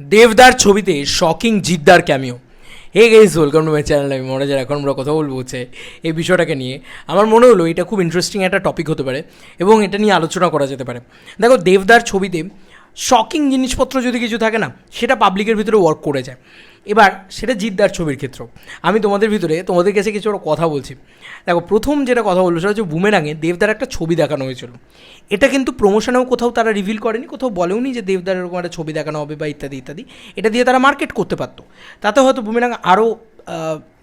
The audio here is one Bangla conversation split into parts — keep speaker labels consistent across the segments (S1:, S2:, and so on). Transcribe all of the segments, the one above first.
S1: দেবদার ছবিতে shocking জিদ্দার cameo hey guys welcome to my channel আমি মনে এখন আমরা কথা বলব হচ্ছে এই বিষয়টাকে নিয়ে। আমার মনে হলো এটা খুব ইন্টারেস্টিং একটা টপিক হতে পারে এবং এটা নিয়ে আলোচনা করা যেতে পারে। দেখো, দেবদার ছবিতে শকিং জিনিসপত্র যদি কিছু থাকে না, সেটা পাবলিকের ভিতরে ওয়ার্ক করে যায়। এবার সেটা জিদ্দার ছবির ক্ষেত্রেও আমি তোমাদের ভিতরে, তোমাদের কাছে কিছু একটা কথা বলছি। দেখো, প্রথম যেটা কথা বলল সেটা হচ্ছে বুমেরাঙে দেবদার একটা ছবি দেখানো হয়েছিল। এটা কিন্তু প্রমোশনেও কোথাও তারা রিভিল করেনি, কোথাও বলেওনি যে দেবদার এরকম একটা ছবি দেখানো হবে বা ইত্যাদি ইত্যাদি। এটা দিয়ে তারা মার্কেট করতে পারতো। তাতে হয়তো বুমেরাং আরও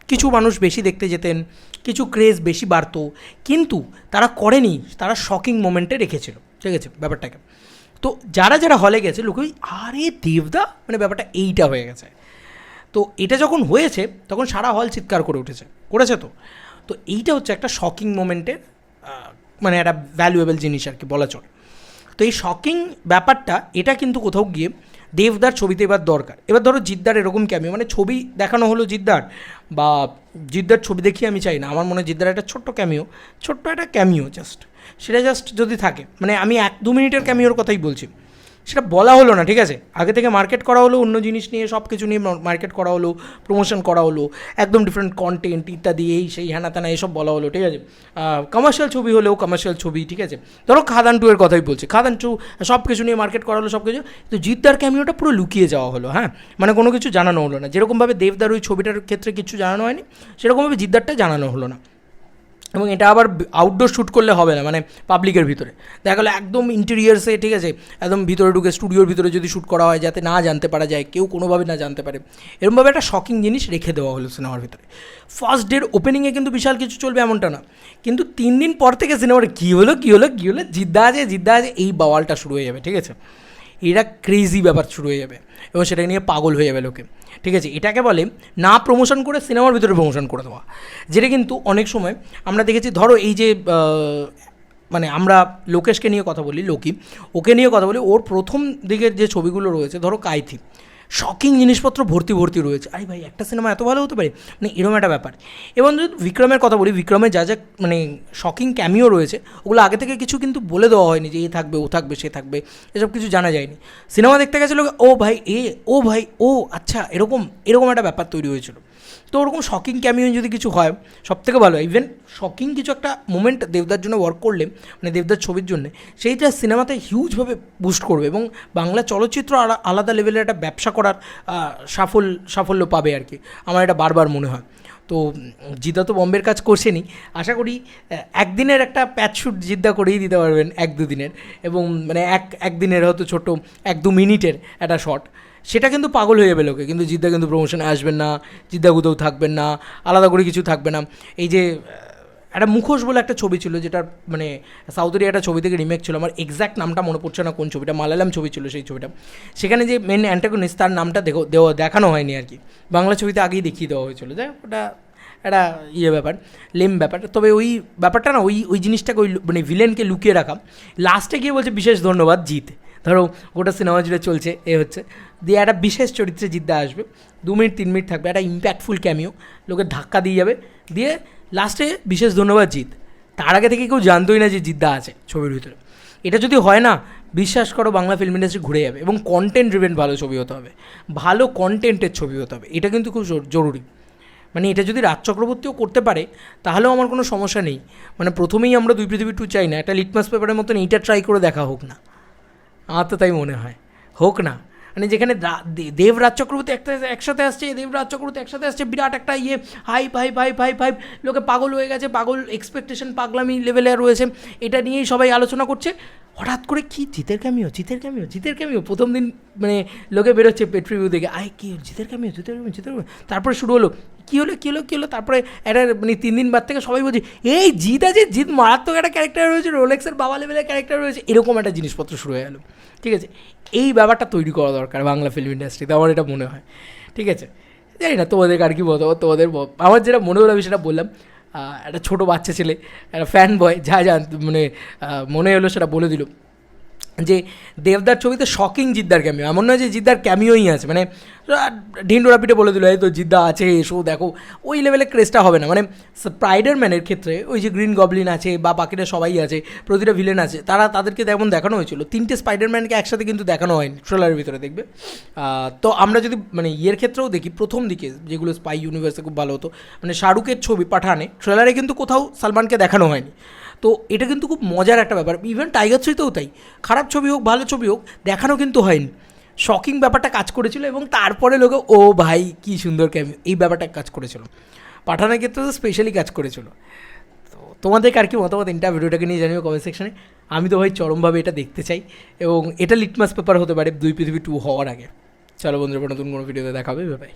S1: কিছু মানুষ বেশি দেখতে যেতেন, কিছু ক্রেজ বেশি বাড়তো। কিন্তু তারা করেনি, তারা শকিং মোমেন্টে রেখেছিল। ঠিক আছে, ব্যাপারটাকে। তো যারা যারা হলে গেছে, লোকে আরে দেবদা! মানে ব্যাপারটা এইটা হয়ে গেছে। তো এটা যখন হয়েছে, তখন সারা হল চিৎকার করে উঠেছে, করেছে তো। তো এইটা হচ্ছে একটা শকিং মোমেন্টের মানে একটা ভ্যালুয়েবল জিনিস আর কি, বলা চলে। তো এই শকিং ব্যাপারটা, এটা কিন্তু কোথাও গিয়ে দেবদার ছবিতে এবার দরকার। এবার ধরো জিদ্দার এরকম ক্যামিও মানে ছবি দেখানো হলো জিদ্দার, বা জিদ্দার ছবি দেখিয়ে আমি চাই না, আমার মনে হয় জিদ্দার একটা ছোট্ট ক্যামিও ছোট্ট একটা ক্যামিও জাস্ট সেটা জাস্ট যদি থাকে মানে আমি এক, দু মিনিটের ক্যামিওর কথাই বলছি। সেটা বলা হলো না, ঠিক আছে? আগে থেকে মার্কেট করা হলো, অন্য জিনিস নিয়ে সব কিছু নিয়ে মার্কেট করা হলো প্রমোশন করা হলো, একদম ডিফারেন্ট কন্টেন্ট ইত্যাদি, এই সেই হ্যানা ত্যানা, এসব বলা হলো, ঠিক আছে? কমার্শিয়াল ছবি হলেও কমার্শিয়াল ছবি, ঠিক আছে? ধরো খাদান টু এর কথাই বলছি। খাদান টু সব কিছু নিয়ে মার্কেট করা হলো সব কিছু তো জিদ্দার ক্যামিওটা পুরো লুকিয়ে যাওয়া হলো হ্যাঁ? মানে কোনো কিছু জানানো হলো না। যেরকমভাবে দেবদার ওই ছবিটার ক্ষেত্রে কিছু জানানো হয়নি, সেরকমভাবে জিদ্দারটা জানানো হলো না। এবং এটা আবার আউটডোর শ্যুট করলে হবে না মানে পাবলিকের ভিতরে। দেখা গেলো একদম ইন্টেরিয়ার্সে ঠিক আছে, একদম ভিতরে ঢুকে স্টুডিওর ভিতরে যদি শ্যুট করা হয়, যাতে না জানতে পারা যায়, কেউ কোনোভাবে না জানতে পারে। এরকমভাবে একটা শকিং জিনিস রেখে দেওয়া হলো সিনেমার ভিতরে। ফার্স্ট ডের ওপেনিংয়ে কিন্তু বিশাল কিছু চলবে এমনটা না। কিন্তু তিন দিন পর থেকে সিনেমাটা কী হলো কী হলো কী হলো, জিদ্দা আছে জিদ্দা আছে, এই বাওয়ালটা শুরু হয়ে যাবে, ঠিক আছে? এটা ক্রেজি ব্যাপার শুরু হয়ে যাবে এবং সেটা নিয়ে পাগল হয়ে যাবে লোকে। ঠিক আছে? এটাকে বলে না প্রমোশন করে সিনেমার ভিতরে প্রমোশন করে দেওয়া। যেটা কিন্তু অনেক সময় আমরা দেখেছি, ধরো এই যে মানে আমরা লোকেশকে নিয়ে কথা বলি, লোকি, ওকে নিয়ে কথা বলি, ওর প্রথম দিকের যে ছবিগুলো রয়েছে, ধরো কাইথি। শকিং জিনিসপত্র ভর্তি ভর্তি রয়েছে। আরে ভাই, একটা সিনেমা এত ভালো হতে পারে? মানে এরকম একটা ব্যাপার। এবং যদি বিক্রমের কথা বলি বিক্রমের যা যা মানে শকিং ক্যামিও রয়েছে, ওগুলো আগে থেকে কিছু কিন্তু বলে দেওয়া হয়নি যে এ থাকবে, ও থাকবে, সে থাকবে, এসব কিছু জানা যায়নি। সিনেমা দেখতে গেছিল, ও ভাই, এ, ও ভাই, ও আচ্ছা এরকম এরকম একটা ব্যাপার তৈরি হয়েছিল। তো ওরকম শকিং ক্যামিও যদি কিছু হয় সব থেকে ভালো। ইভেন শকিং কিছু একটা মোমেন্ট দেবদার জন্য ওয়ার্ক করলে মানে দেবদার ছবির জন্য, সেইটা সিনেমাতে হিউজভাবে বুস্ট করবে এবং বাংলা চলচ্চিত্র আলা- আলাদা লেভেলের একটা ব্যবসা করার সাফল, সাফল্য পাবে আর কি। আমার এটা বারবার মনে হয়। তো জিদা তো বম্বের কাজ করছেনই। আশা করি একদিনের একটা প্যাচ শ্যুট জিদ্দা করেই দিতে পারবেন এক দু দিনের এবং মানে এক, একদিনের হয়তো ছোট, এক দু মিনিটের একটা শট। সেটা কিন্তু পাগল হয়ে যাবে লোকে, কিন্তু জিদ্দা কিন্তু প্রমোশনে আসবেন না জিদ্দা কোথাও থাকবেন না, আলাদা করে কিছু থাকবে না। এই যে একটা মুখোশ বলে একটা ছবি ছিল যেটা মানে সাউথের একটা ছবি থেকে রিমেক ছিল। আমার এক্স্যাক্ট নামটা মনে পড়ছে না কোন ছবিটা, মালায়ালাম ছবি ছিল সেই ছবিটা। সেখানে যে মেন অ্যান্টাগনিস্ট তার নামটা দেখো, দেওয়া, দেখানো হয়নি আর কি। বাংলা ছবিতে আগেই দেখিয়ে দেওয়া হয়েছিল। যাই ওটা একটা ইয়ে ব্যাপার লেম ব্যাপার। তবে ওই ব্যাপারটা না, ওই ওই জিনিসটাকে ওই মানে ভিলেনকে লুকিয়ে রাখা। লাস্টে গিয়ে বলছে, বিশেষ ধন্যবাদ, জিত। ধরো, গোটা সিনেমা জুড়ে চলছে, এ হচ্ছে। দিয়ে একটা বিশেষ চরিত্রে জিদ্দা আসবে। দু মিনিট, তিন মিনিট থাকবে, একটা ইম্প্যাক্টফুল ক্যামিও লোকে ধাক্কা দিয়ে যাবে। দিয়ে লাস্টে বিশেষ ধন্যবাদ জিত তার আগে থেকে কেউ জানতোই না যে জিদ্দা আছে ছবির ভিতরে। এটা যদি হয় না, বিশ্বাস করো বাংলা ফিল্ম ইন্ডাস্ট্রি ঘুরে যাবে এবং কন্টেন্ট ড্রিভেন ভালো ছবি হতে হবে। ভালো কন্টেন্টের ছবি হতে হবে। এটা কিন্তু খুব জরু- জরুরি। মানে এটা যদি রাজ চক্রবর্তীও করতে পারে, তাহলেও আমার কোনো সমস্যা নেই। মানে প্রথমেই আমরা দুই পৃথিবী টু চাই না। একটা লিটমাস পেপারের মতন এইটা ট্রাই করে দেখা হোক না। আমার তো তাই মনে হয়। হোক না। মানে যেখানে দেবরাজ চক্রবর্তী একটা একসাথে আসছে, দেবরাজ চক্রবর্তী একসাথে আসছে, বিরাট একটা ইয়ে hi fi fi fi fi লোকে পাগল হয়ে গেছে, পাগল এক্সপেকটেশন পাগলামি লেভেলে রয়েছে, এটা নিয়েই সবাই আলোচনা করছে। হঠাৎ করে কি, জিতের ক্যামিও জিতের ক্যামিও জিতের ক্যামিও প্রথম দিন মানে লোকে বেরোচ্ছে পেট রিভিউ দেখে, আয় কি জিতের ক্যামিও জিতের ক্যামিও জিতের তারপরে শুরু হলো, কী হলো কী হলো কী হলো, তারপরে একটা মানে তিন দিন বাদ থেকে সবাই বলছে, এই জিত আছে জিত মারাত্মক একটা ক্যারেক্টার রয়েছে রোলেক্সের বাবা লেভেলের ক্যারেক্টার রয়েছে, এরকম একটা জিনিসপত্র শুরু হয়ে গেলো, ঠিক আছে? এই ব্যাপারটা তৈরি করা দরকার বাংলা ফিল্ম ইন্ডাস্ট্রিতে আমার এটা মনে হয়, ঠিক আছে? জানি না তোমাদের আর কি বলতো তোমাদের আমার যেটা মনে হলো আমি সেটা বললাম একটা ছোটো বাচ্চা ছেলে, একটা ফ্যান বয় যা যা মানে মনে হলো সেটা বলে দিল। যে দেবদার ছবিতে শকিং জিদ্দার ক্যামিও এমন নয় যে জিদ্দার ক্যামিওই আছে মানে ঢিন্ডো রাপিটে বলে দিল, এই তো জিদ্দা আছে, এসো, দেখো। ওই লেভেলে ক্রেজটা হবে না। মানে স্পাইডারম্যানের ক্ষেত্রে ওই যে গ্রিন গবলিন আছে বা বাকিরা সবাই আছে, প্রতিটা ভিলেন আছে, তারা তাদেরকে তেমন দেখানো হয়েছিল, তিনটে স্পাইডারম্যানকে একসাথে কিন্তু দেখানো হয়নি ট্রেলারের ভিতরে দেখবে। তো আমরা যদি মানে ইয়ের ক্ষেত্রেও দেখি, প্রথম দিকে যেগুলো স্পাই ইউনিভার্সে খুব ভালো হতো মানে শাহরুখের ছবি পাঠানে ট্রেলারে কিন্তু কোথাও সালমানকে দেখানো হয়নি। তো এটা কিন্তু খুব মজার একটা ব্যাপার। ইভেন টাইগার থ্রিতেও তাই। খারাপ ছবি হোক, ভালো ছবি হোক, দেখানো কিন্তু হয়নি। শকিং ব্যাপারটা কাজ করেছিল এবং তারপরে লোকে, ও ভাই, কি সুন্দর ক্যামি এই ব্যাপারটা কাজ করেছিল। পাঠানের ক্ষেত্রে তো স্পেশালি কাজ করেছিল। তো তোমাদের আর কি মতামত? এটা ভিডিওটাকে নিয়ে জানিও কমেন্ট সেকশানে আমি তো ভাই চরমভাবে এটা দেখতে চাই এবং এটা লিটমাস পেপার হতে পারে দুই পৃথিবী টু হওয়ার আগে। চলো বন্ধুরা, নতুন কোনো ভিডিওতে দেখাবে ভাই